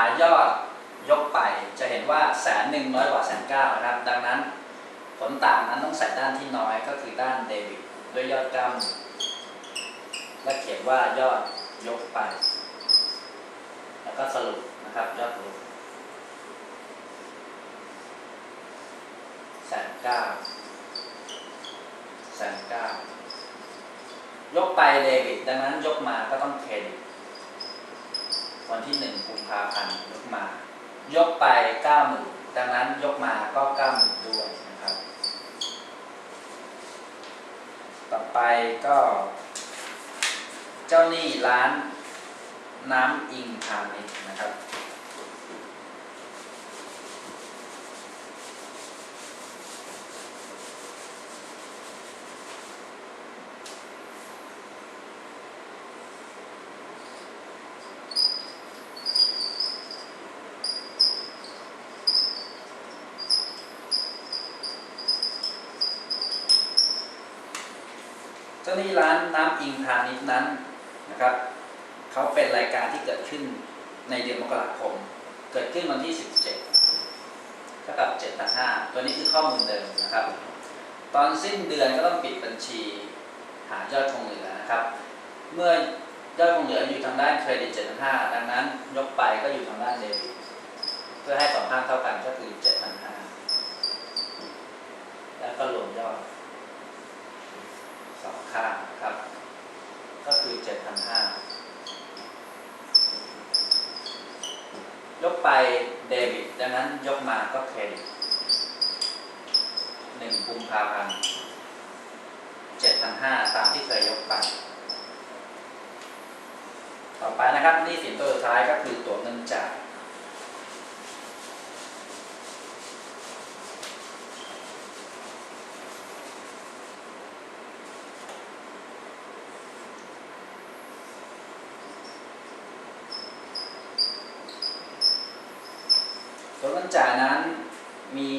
ายอดยกไปจะเห็นว่าแสนหนึ่งน้อยกว่าแสนเก้านะครับ ดังนั้นผลต่างนั้นต้องใส่ด้านที่น้อยก็คือด้านเดบิตด้วยยอดก้าหมื่นและเขียนว่ายอดยกไป แล้วก็สรุปนะครับยอดรวมแสนเก้าแสนเก้ายกไปเดบิตดังนั้นยกมาก็ต้องเครดิต วันที่หนึ่งกุมภาพันธ์ยกมา ยกไปเก้าหมื่นดังนั้นยกมาก็เก้าหมื่นด้วยนะครับ ต่อไปก็ เจ้าหนี้ร้านน้ำอิงพาณิชย์นะครับ จ้าหนี้ร้านน้ำอิงพาณิชย์นั้นนะครับเขาเป็นรายการที่เกิดขึ้นในเดือนมกราคม เกิดขึ้นวันที่ 17เท่ากับ7,500ตัวนี้คือข้อมูลเดิมนะครับ ตอนสิ้นเดือนก็ต้องปิดบัญชีหายอดคงเหลือนะครับ เมื่อยอดคงเหลืออยู่ทางด้านเครดิต7,500ดังนั้นยกไปก็อยู่ทางด้านเดบิตเพื่อให้สองข้างเท่ากันก็คือ7,500แล้วก็รวมยอด สองข้างครับ ก็คือ 7,500 ยกไปเดบิต ดังนั้นยกมาก็เครดิต หนึ่งกุมภาพันธ์7,500ตามที่เคยยกไป ต่อไปนะครับนี่สินตัวสุดท้ายก็คือตัวเงินจ่ายตัวเงินจ่ายนั้นมี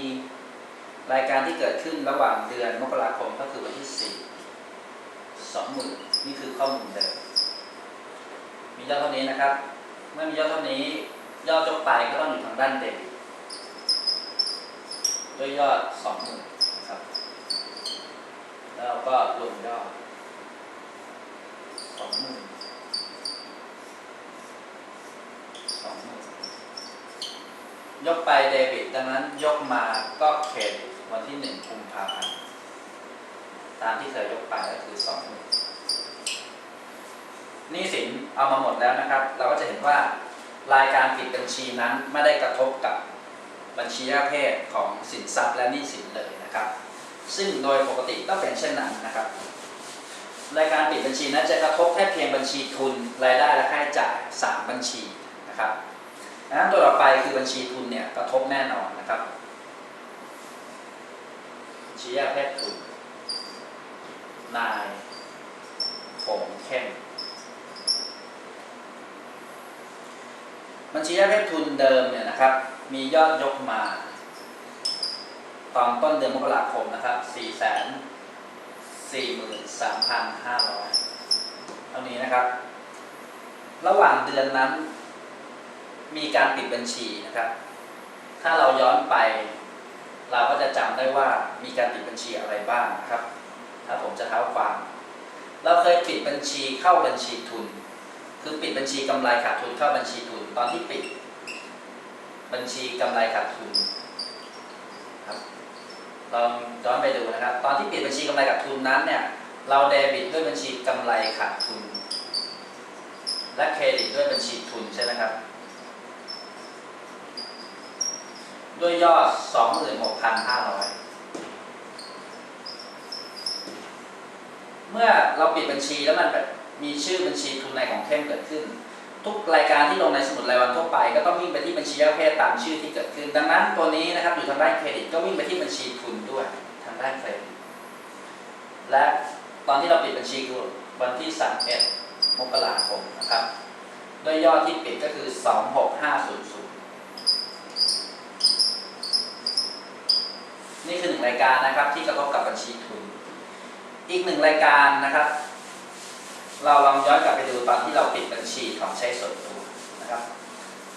รายการที่เกิดขึ้นระหว่างเดือนมกราคมก็คือวันที่4 20,000นี่คือข้อมูลเดิมมียอดเท่านี้นะครับ เมื่อมียอดเท่านี้ยอดยกไปก็ต้องอยู่ทางด้านเดบิตด้วยยอด20,000นะครับ แล้วเราก็รวมยอด20,000 20,000ยกไปเดบิตดังนั้นยกมาก็เครดิต วันที่หนึ่งกุมภาพันธ์ตามที่เคยยกไปก็คือสองหมื่นหนี้สินเอามาหมดแล้วนะครับ เราก็จะเห็นว่ารายการปิดบัญชีนั้นไม่ได้กระทบกับบัญชีประเภทของสินทรัพย์และหนี้สินเลยนะครับ ซึ่งโดยปกติต้องเป็นเช่นนั้นนะครับ รายการปิดบัญชีนั้นจะกระทบแค่เพียงบัญชีทุนรายได้และค่าใช้จ่ายสามบัญชีนะครับดังนั้นตัวต่อไปคือบัญชีทุนเนี่ยกระทบแน่นอนนะครับ ชีแยกเพศทุนนายผมเข้มบัญชีแยกเพศทุนเดิมเนี่ยนะครับ มียอดยกมา ตอนต้นเดือนมกราคมนะครับ4 4 3 5 0 0 เท่านี้นะครับ ระหว่างเดือนนั้นมีการปิดบัญชีนะครับ ถ้าเราย้อนไป เราก็จะจำได้ว่ามีการปิดบัญชีอะไรบ้างนะครับ ถ้าผมจะเท้าความ เราเคยปิดบัญชีเข้าบัญชีทุน คือปิดบัญชีกำไรขาดทุนเข้าบัญชีทุนตอนที่ปิด บัญชีกำไรขาดทุนครับลองย้อนไปดูนะครับ ตอนที่ปิดบัญชีกำไรขาดทุนนั้นเนี่ยเราเดบิตด้วยบัญชีกำไรขาดทุน และเครดิตด้วยบัญชีทุนใช่ไหมครับ ด้วยยอด 26,500 เมื่อเราปิดบัญชีแล้วมันแบบมีชื่อบัญชีทุนในของเข้มเกิดขึ้น ทุกรายการที่ลงในสมุดรายวันทั่วไป ก็ต้องวิ่งไปที่บัญชีประเภทตามชื่อที่เกิดขึ้น ดังนั้นตัวนี้นะครับอยู่ทางด้านเครดิตก็วิ่งไปที่บัญชีทุนด้วยทางด้านเครดิตและตอนที่เราปิดบัญชีคือวันที่ 31 มกราคมนะครับด้วยยอดที่ปิดก็คือ 26500 นี่คือหนึ่งรายการนะครับที่กระทบกับบัญชีทุน อีกหนึ่งรายการนะครับ เราลองย้อนกลับไปดูตอนที่เราปิดบัญชีของใช้ส่วนตัวนะครับ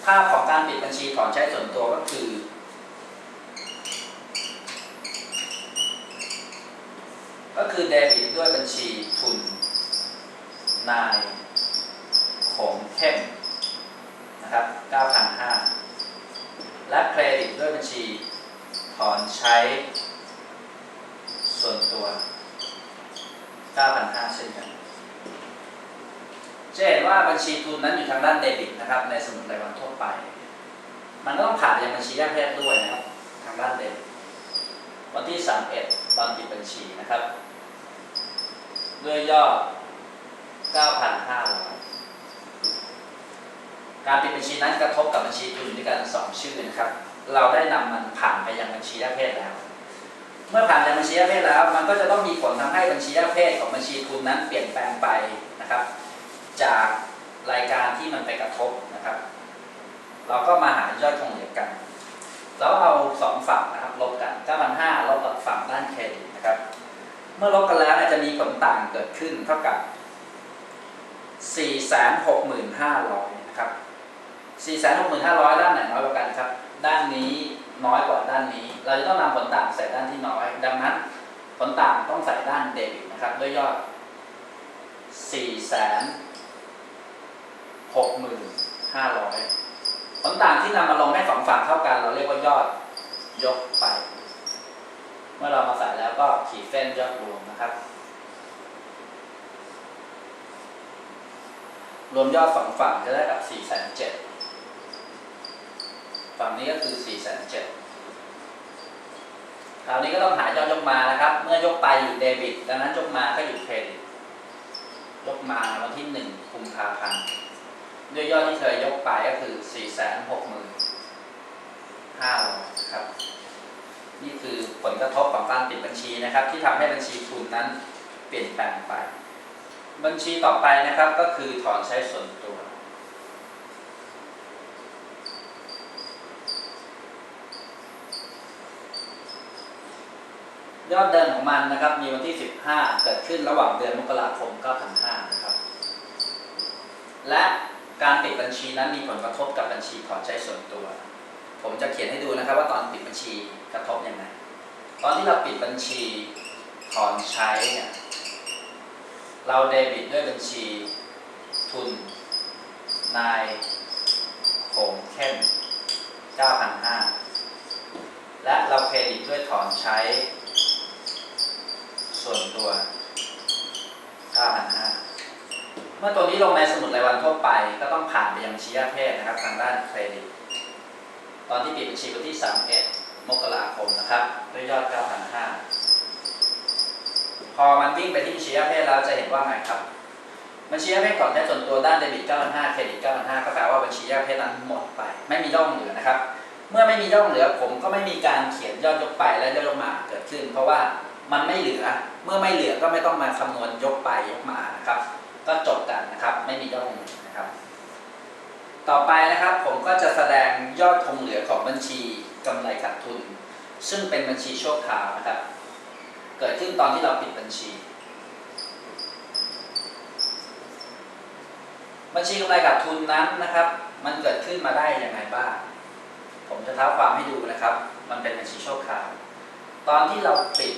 ภาพของการปิดบัญชีถอนใช้ส่วนตัวก็คือ ก็คือเดบิตด้วยบัญชีทุนนายของเข้มนะครับ 9,500 และเครดิตด้วยบัญชี ถอนใช้ส่วนตัว 9,500 เช่นกันจะเห็นว่าบัญชีทุนนั้นอยู่ทางด้านเดบิตนะครับ ในสมุดรายวันทั่วไป มันก็ต้องผ่านยังบัญชีแยกประด้วยนะครับ ทางด้านเดบิตวันที่ 31 ตอนปิดบัญชีนะครับ ด้วยยอด 9,500 การปิดบัญชีนั้นกระทบกับบัญชีทุนด้วยกันสองชื่อนะครับ เราได้นำมันผ่านไปยังบัญชียกประเภทแล้ว เมื่อผ่านยังบัญชียกประเภทแล้ว มันก็จะต้องมีผลทำให้บัญชียกประเภทของบัญชีทุนนั้นเปลี่ยนแปลงไปนะครับ จากรายการที่มันไปกระทบนะครับ เราก็มาหายอดคงเหลือกัน แล้วเอาสองฝั่งนะครับลบกัน9,500ลบกับฝั่งด้านเครดิตนะครับ เมื่อลบกันแล้วจะมีผลต่างเกิดขึ้นเท่ากับ 465,500นะครับ465,500ด้านไหนน้อยกว่ากันครับ ด้านนี้น้อยกว่าด้านนี้ เราจะต้องนำผลต่างใส่ด้านที่น้อย ดังนั้นผลต่างต้องใส่ด้านเดบิตนะครับด้วยยอด465,500ผลต่างที่นำมาลงให้สองฝั่งเท่ากันเราเรียกว่ายอดยกไป เมื่อเรามาใส่แล้วก็ขีดเส้นยอดรวมนะครับ รวมยอดสองฝั่งจะได้กับ4 7 0 0 0 ฝั่งนี้ก็คือ4 7 0 0 0คราวนี้ก็ต้องหายอดยกมานะครับ เมื่อยกไปอยู่เดบิต ดังนั้นยกมาก็อยู่เครดิต ยกมาวันที่1กุมภาพันธ์ด้วยยอดที่เคยยกไปก็คือ4 6 5 0 0 0ครับ นี่คือผลกระทบของการปิดบัญชีนะครับ ที่ทำให้บัญชีทุนนั้นเปลี่ยนแปลงไป บัญชีต่อไปนะครับก็คือถอนใช้ส่วนตัว ยอดเดิมของมันนะครับ มีวันที่ 15 เกิดขึ้นระหว่างเดือนมกราคม9,500นะครับ และการปิดบัญชีนั้นมีผลกระทบกับบัญชีถอนใช้ส่วนตัว ผมจะเขียนให้ดูนะครับ ว่าตอนปิดบัญชีกระทบยังไง ตอนที่เราปิดบัญชีถอนใช้เนี่ย เราเดบิตด้วยบัญชีทุนนายโขงเข้ม9,500 และเราเครดิตด้วยถอนใช้ ส่วนตัว9,500เมื่อตัวนี้ลงในสมุดรายวันทั่วไป ก็ต้องผ่านไปยังชีแยกเพศนะครับ ทางด้านเครดิต ตอนที่ปิดบัญชีวันที่ 31 มกราคมนะครับด้วยยอด 9,500 พอมันวิ่งไปที่บัญชีประเภทแล้วจะเห็นว่าไงครับบัญชีประเภทก่อนใช้ส่วนตัวด้านเดบิต 9,500 เครดิต 9,500 ก็แปลว่าบัญชีประเภทนั้นหมดไป ไม่มีย่องเหลือนะครับ เมื่อไม่มีย่องเหลือผมก็ไม่มีการเขียนยอดยกไปและยอดยกมาเกิดขึ้น เพราะว่า มันไม่เหลือ เมื่อไม่เหลือก็ไม่ต้องมาคำนวณยกไปยกมานะครับ ก็จบกันนะครับ ไม่มีย่องเหลือนะครับ ต่อไปนะครับผมก็จะแสดงยอดคงเหลือของบัญชีกำไรขาดทุน ซึ่งเป็นบัญชีชั่วคราวนะครับ เกิดขึ้นตอนที่เราปิดบัญชี บัญชีกำไรขาดทุนนั้นนะครับ มันเกิดขึ้นมาได้อยังไงบ้าง ผมจะเท้าความให้ดูนะครับ มันเป็นบัญชีชั่วคราวตอนที่เราปิด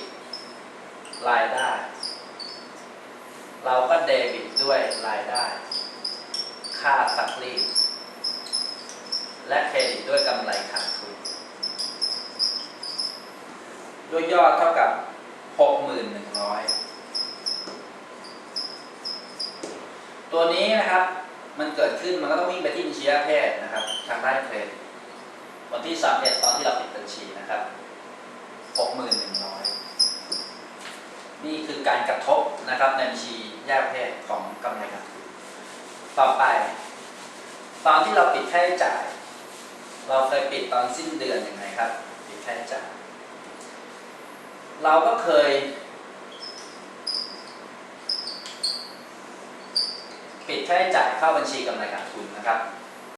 รายได้ เราก็เดบิตด้วยรายได้ ค่าซักรีดและเครดิตด้วยกำไรขาดทุนด้วยยอดเท่ากับ 6,100 ตัวนี้นะครับ มันเกิดขึ้นมันก็ต้องวิ่งไปที่บัญชีประเภทนะครับ ทางด้านเครดิตวันที่31ตอนที่เราปิดบัญชีนะครับ 6,100 นี่คือการกระทบนะครับในบัญชีแยกประเภทของกำไรขาดทุนต่อไป ตอนที่เราปิดค่าใช้จ่าย เราเคยปิดตอนสิ้นเดือนยังไงครับ ปิดค่าใช้จ่าย เราก็เคย ปิดค่าใช้จ่ายเข้าบัญชีกำไรขาดทุนนะครับ